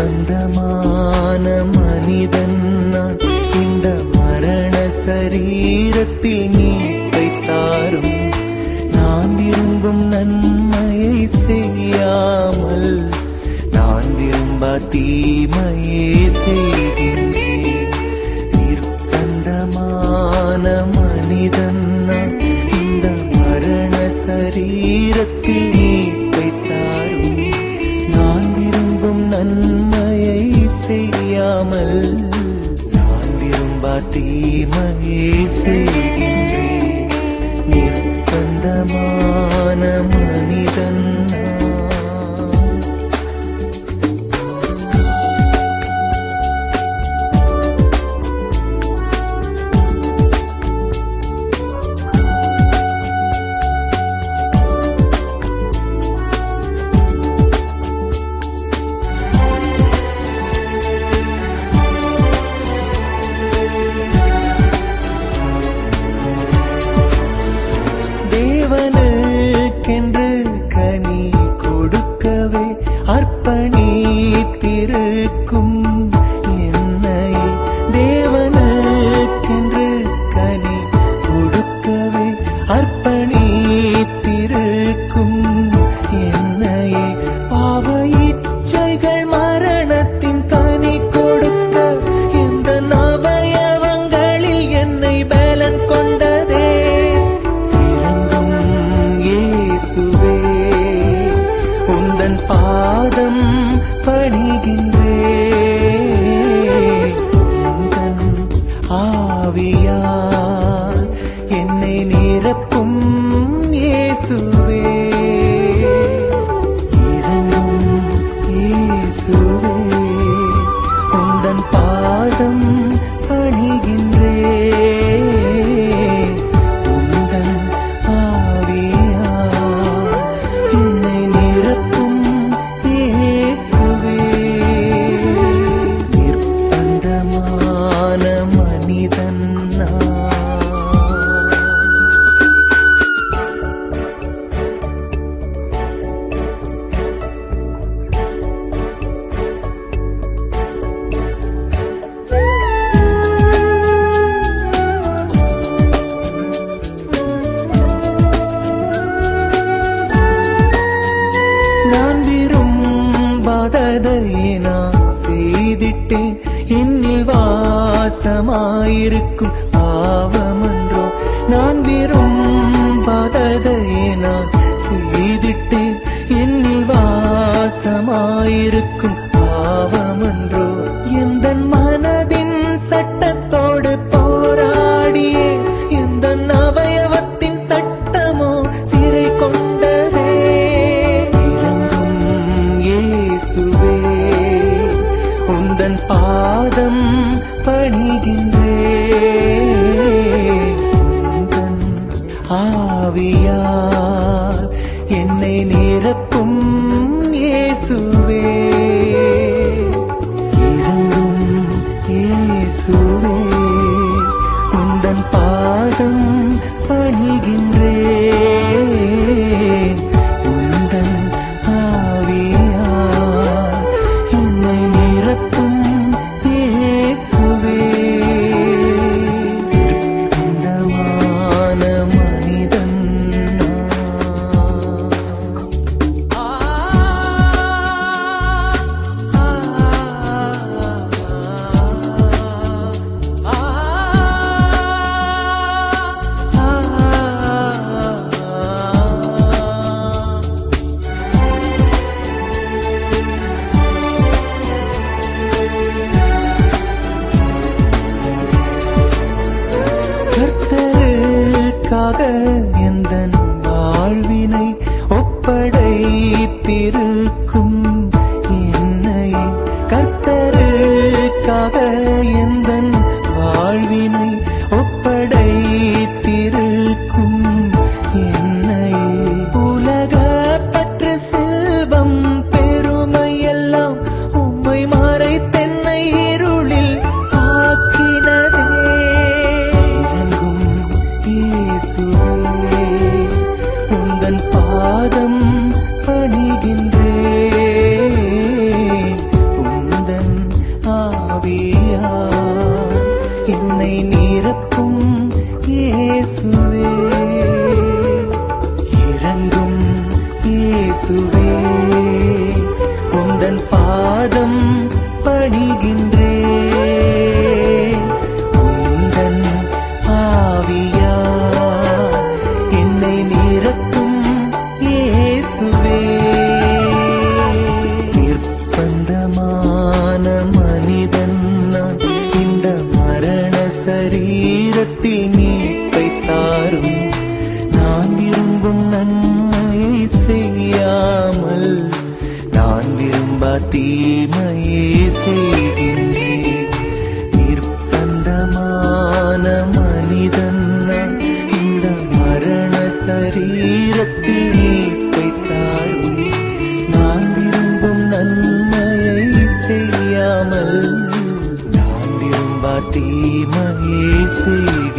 சொந்தமான மனிதன் நான். இந்த மரண சரீரத்தில் நீ someday. பாசமாயிருக்கும் பாவமன்றோ. நான் விரும்பாததை நான் செய்திட்டேன். என்னில் வாசமாயிருக்கும் இயேசுவே உந்தன் பாதம் பணிகின்றே. இருக்கும் உள்ளத்தில் மீட்பை தாரும். நான் விரும்பும் நன்மையை செய்யாமல் நான் விரும்பா தீ फातिमा ये सी